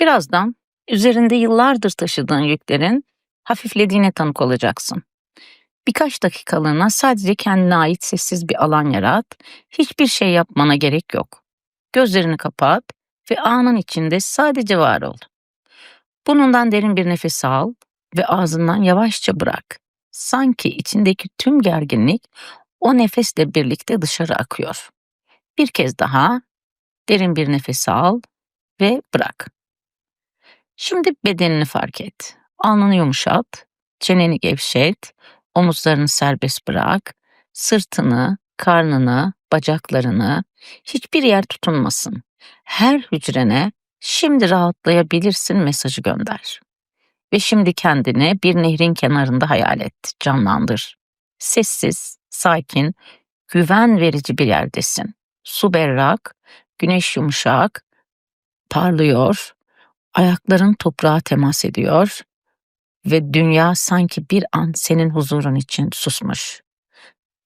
Birazdan üzerinde yıllardır taşıdığın yüklerin hafiflediğine tanık olacaksın. Birkaç dakikalığına sadece kendine ait sessiz bir alan yarat. Hiçbir şey yapmana gerek yok. Gözlerini kapat ve anın içinde sadece var ol. Burnundan derin bir nefes al ve ağzından yavaşça bırak. Sanki içindeki tüm gerginlik o nefesle birlikte dışarı akıyor. Bir kez daha derin bir nefes al ve bırak. Şimdi bedenini fark et. Alnını yumuşat, çeneni gevşet, omuzlarını serbest bırak, sırtını, karnını, bacaklarını, hiçbir yer tutunmasın. Her hücrene şimdi rahatlayabilirsin mesajı gönder. Ve şimdi kendini bir nehrin kenarında hayal et, canlandır. Sessiz, sakin, güven verici bir yerdesin. Su berrak, güneş yumuşak, parlıyor, ayakların toprağa temas ediyor ve dünya sanki bir an senin huzurun için susmuş.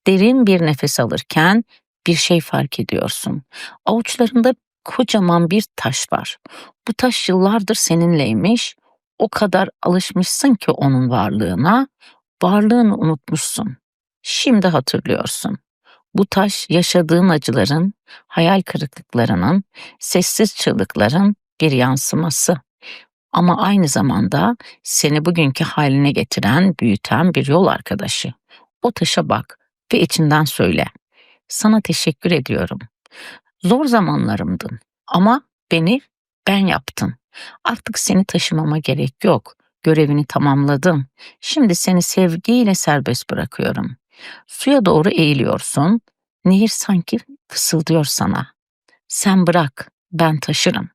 Derin bir nefes alırken bir şey fark ediyorsun. Avuçlarında kocaman bir taş var. Bu taş yıllardır seninleymiş. O kadar alışmışsın ki onun varlığına, varlığını unutmuşsun. Şimdi hatırlıyorsun. Bu taş yaşadığın acıların, hayal kırıklıklarının, sessiz çığlıkların bir yansıması. Ama aynı zamanda seni bugünkü haline getiren, büyüten bir yol arkadaşı. O taşa bak ve içinden söyle. Sana teşekkür ediyorum. Zor zamanlarımdın ama beni ben yaptın. Artık seni taşımama gerek yok. Görevini tamamladım. Şimdi seni sevgiyle serbest bırakıyorum. Suya doğru eğiliyorsun. Nehir sanki fısıldıyor sana. Sen bırak, ben taşırım.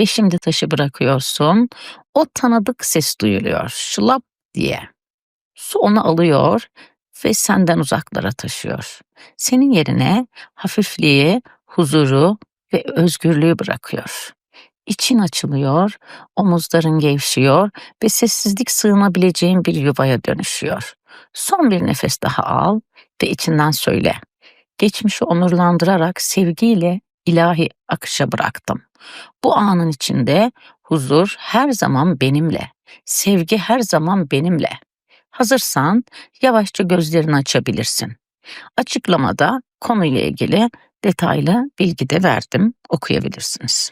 Ve şimdi taşı bırakıyorsun. O tanıdık ses duyuluyor. Şılap diye. Su onu alıyor ve senden uzaklara taşıyor. Senin yerine hafifliği, huzuru ve özgürlüğü bırakıyor. İçin açılıyor, omuzların gevşiyor ve sessizlik sığınabileceğin bir yuvaya dönüşüyor. Son bir nefes daha al ve içinden söyle. Geçmişi onurlandırarak sevgiyle ilahi akışa bıraktım. Bu anın içinde huzur her zaman benimle, sevgi her zaman benimle. Hazırsan yavaşça gözlerini açabilirsin. Açıklamada konuyla ilgili detaylı bilgi de verdim, okuyabilirsiniz.